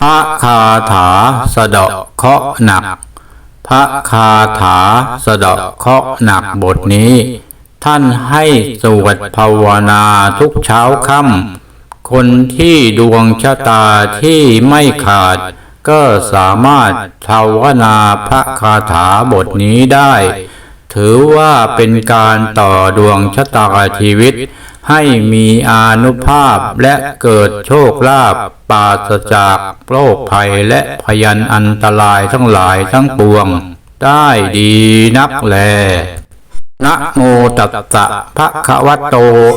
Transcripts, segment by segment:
พระคาถาสะเดาะเคาะหนัก พระคาถาสะเดาะเคาะห์หนักบทนี้ ท่านให้สวดภาวนาทุกเช้าค่ำคนที่ดวงชะตาที่ไม่ขาด ก็สามารถภาวนาพระคาถาบทนี้ได้ ถือว่าเป็นการต่อดวงชะตาชีวิต ให้มีอานุภาพและเกิดโชคลาภปราศจากโรคภัยและพยันอันตรายทั้งหลายทั้งปวง ได้ดีนักแลนะโมตัสสะภะคะวะโต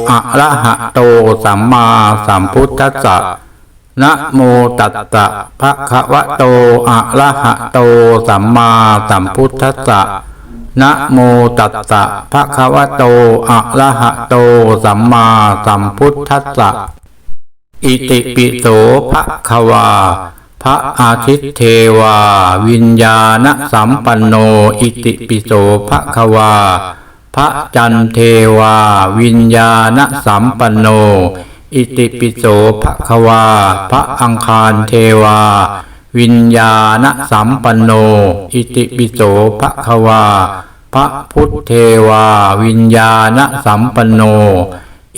อะระหะโต สัมมาสัมพุทธัสสะนะโมตัสสะภะคะวะโต อะระหะโต สัมมาสัมพุทธัสสะ นะโมตัสสะภะคะวะโต อะระหะโต สัมมาสัมพุทธัสสะ อิติปิโสภะคะวา พระอาทิตย์เทวา วิญญาณสัมปันโน อิติปิโสภะคะวา พระจันเทวา วิญญาณสัมปันโน อิติปิโสภะคะวา พระอังคารเทวา วิญญาณสัมปันโน อิติปิโสภะคะวาพระพุทธเทวา วิญญาณสัมปันโน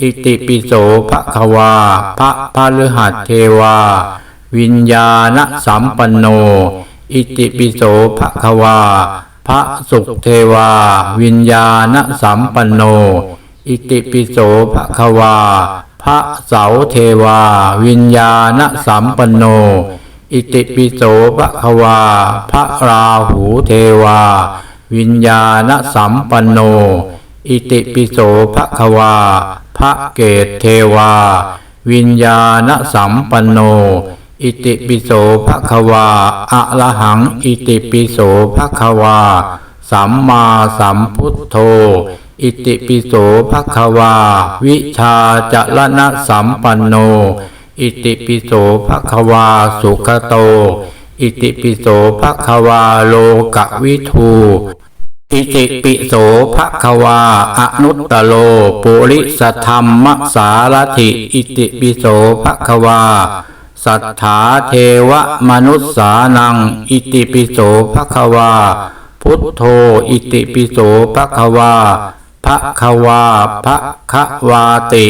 อิติปิโสภะคะวาพระพฤหัสเทวา วิญญาณสัมปันโน อิติปิโสภะคะวาพระสุขเทวา วิญญาณสัมปันโน อิติปิโสภะคะวาพระเสาเทวา วิญญาณสัมปันโน อิติปิโสภะคะวาพระราหูเทวา วิญญาณสัมปันโน อิติปิโสภะคะวาพระเกตเทวา วิญญาณสัมปันโน อิติปิโสภะคะวาอะระหัง อิติปิโสภะคะวา สัมมาสัมพุทโธ อิติปิโสภะคะวา วิชาจรณะสัมปันโน อิติปิโสภะคะวาสุขโต อิติปิโสภะคะวาโลกวิทูอิติปิโสภะคะวาอนุตตโล ปุริสธรรมสารถิ อิติปิโสภะคะวา สัทธาเทวมนุษสานัง อิติปิโสภะคะวา พุทโธ อิติปิโสภะคะวาภะคะวาภะคะวาติ